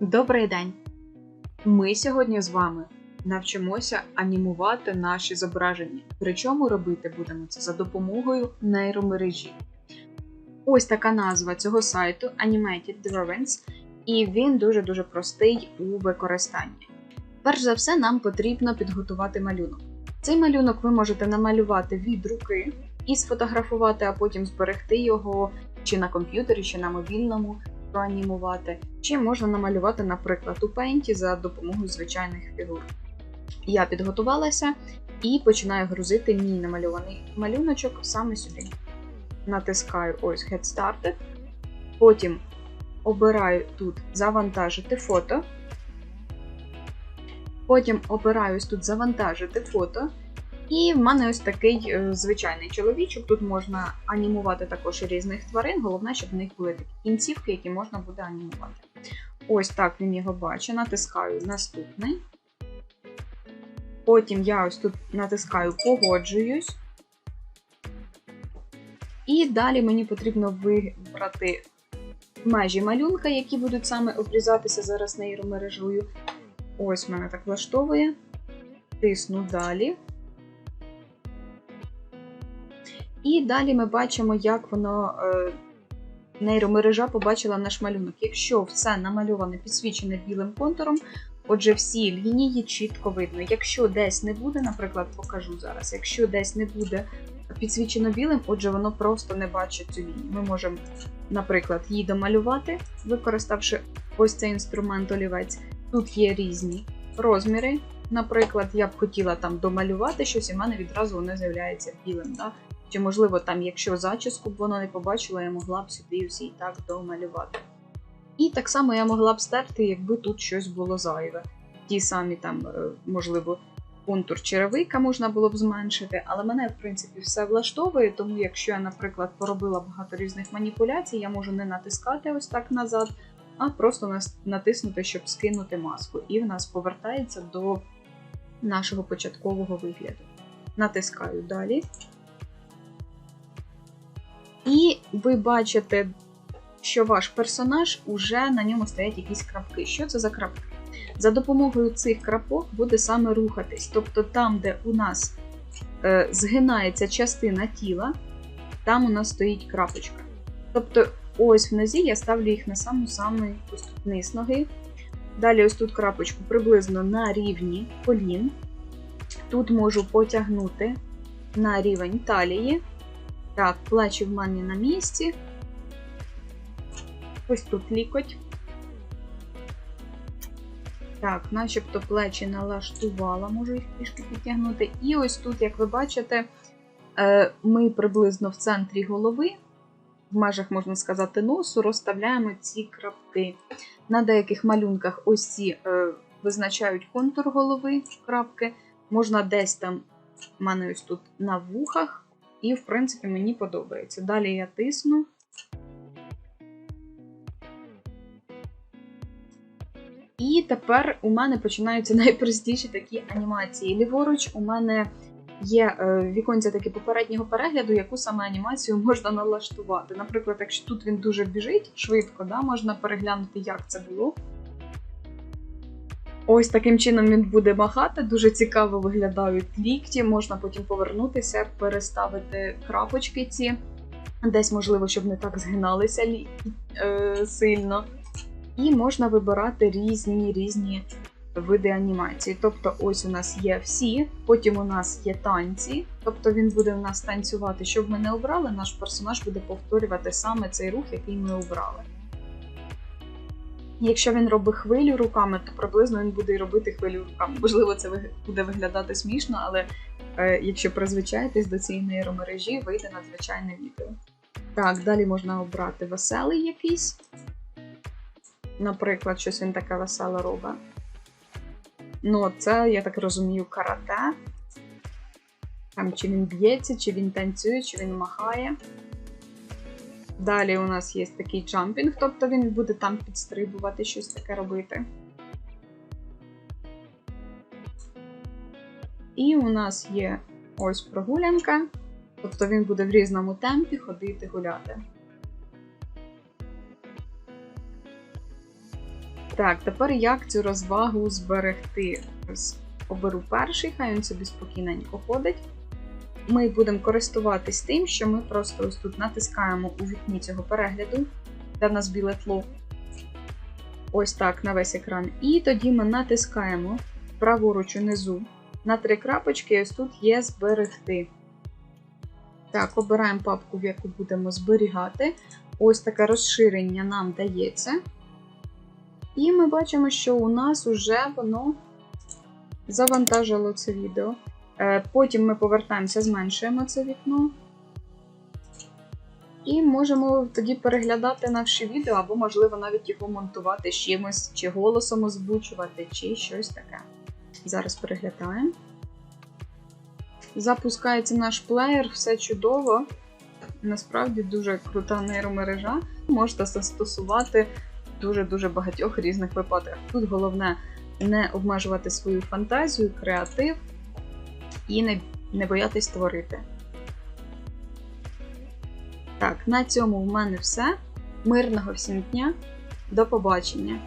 Добрий день! Ми сьогодні з вами навчимося анімувати наші зображення. Причому робити будемо це за допомогою нейромережі. Ось така назва цього сайту Animated Drawings, і він дуже-дуже простий у використанні. Перш за все, нам потрібно підготувати малюнок. Цей малюнок ви можете намалювати від руки і сфотографувати, а потім зберегти його чи на комп'ютері, чи на мобільному проанімувати, чи можна намалювати, наприклад, у пейнті за допомогою звичайних фігур. Я підготувалася і починаю грузити мій намальований малюночок саме сюди. Натискаю ось Get Started. Потім обираю тут Завантажити фото. Потім обираю ось тут Завантажити фото. І в мене ось такий е, звичайний чоловічок. Тут можна анімувати також різних тварин. Головне, щоб в них були такі кінцівки, які можна буде анімувати. Ось так він його бачить. Натискаю наступний. Потім я ось тут натискаю Погоджуюсь. І далі мені потрібно вибрати межі малюнка, які будуть саме обрізатися зараз нейромережою. Ось мене так влаштовує. Тисну далі. І далі ми бачимо, як воно е, нейромережа побачила наш малюнок. Якщо все намальоване, підсвічене білим контуром, отже, всі лінії чітко видно. Якщо десь не буде, наприклад, покажу зараз, якщо десь не буде підсвічено білим, отже, воно просто не бачить цю лінію. Ми можемо, наприклад, її домалювати, використавши ось цей інструмент олівець. Тут є різні розміри. Наприклад, я б хотіла там домалювати щось, і в мене відразу воно з'являється білим. Да? Чи, можливо, там, якщо зачіску б воно не побачило, я могла б сюди всі так домалювати. І так само я могла б стерти, якби тут щось було зайве. Ті самі там, е, можливо, контур черевика можна було б зменшити, але мене, в принципі, все влаштовує, тому якщо я, наприклад, поробила багато різних маніпуляцій, я можу не натискати ось так назад, а просто натиснути, щоб скинути маску. І в нас повертається до нашого початкового вигляду. Натискаю далі. Ви бачите, що ваш персонаж уже на ньому стоять якісь крапки. Що це за крапки? За допомогою цих крапок буде саме рухатись. Тобто там, де у нас е, згинається частина тіла, там у нас стоїть крапочка. Тобто, ось в нозі я ставлю їх на саму самий низ ноги. Далі, ось тут крапочку приблизно на рівні колін. Тут можу потягнути на рівень талії. Так, плечі в мене на місці. Ось тут лікоть. Так, начебто плечі налаштувала, можу їх трішки підтягнути. І ось тут, як ви бачите, е, ми приблизно в центрі голови, в межах, можна сказати, носу, розставляємо ці крапки. На деяких малюнках ось ці е, визначають контур голови крапки. Можна десь там, в мене ось тут на вухах. І, в принципі, мені подобається. Далі я тисну. І тепер у мене починаються найпростіші такі анімації. Ліворуч, у мене є е, віконця таки попереднього перегляду, яку саме анімацію можна налаштувати. Наприклад, якщо тут він дуже біжить швидко, да, можна переглянути, як це було. Ось таким чином він буде махати. Дуже цікаво виглядають лікті. Можна потім повернутися, переставити крапочки ці. Десь, можливо, щоб не так згиналися е, сильно. І можна вибирати різні різні види анімації. Тобто, ось у нас є всі, потім у нас є танці, тобто він буде у нас танцювати. Щоб ми не обрали, наш персонаж буде повторювати саме цей рух, який ми обрали. Якщо він робить хвилю руками, то приблизно він буде і робити хвилю руками. Можливо, це буде виглядати смішно, але е, якщо призвичаєтесь до цієї нейромережі, вийде надзвичайне відео. Так, далі можна обрати веселий якийсь. Наприклад, щось він таке веселе робить. Ну, це, я так розумію, карате. Там чи він б'ється, чи він танцює, чи він махає. Далі у нас є такий джампінг, тобто він буде там підстрибувати, щось таке робити. І у нас є ось прогулянка, тобто він буде в різному темпі ходити гуляти. Так, тепер як цю розвагу зберегти? Оберу перший, хай він собі спокійненько ходить. Ми будемо користуватись тим, що ми просто ось тут натискаємо у вікні цього перегляду, де в нас біле тло. Ось так на весь екран. І тоді ми натискаємо праворуч унизу на три крапочки, ось тут є зберегти. Так, обираємо папку, в яку будемо зберігати. Ось таке розширення нам дається. І ми бачимо, що у нас вже воно завантажило це відео. Е, Потім ми повертаємося, зменшуємо це вікно. І можемо тоді переглядати наше відео, або, можливо, навіть його монтувати чимось, чи голосом озвучувати, чи щось таке. Зараз переглядаємо. Запускається наш плеєр, все чудово. Насправді дуже крута нейромережа. Можете застосувати дуже-дуже багатьох різних випадках. Тут головне не обмежувати свою фантазію, креатив і не, не боятись творити. Так, на цьому в мене все. Мирного всім дня. До побачення!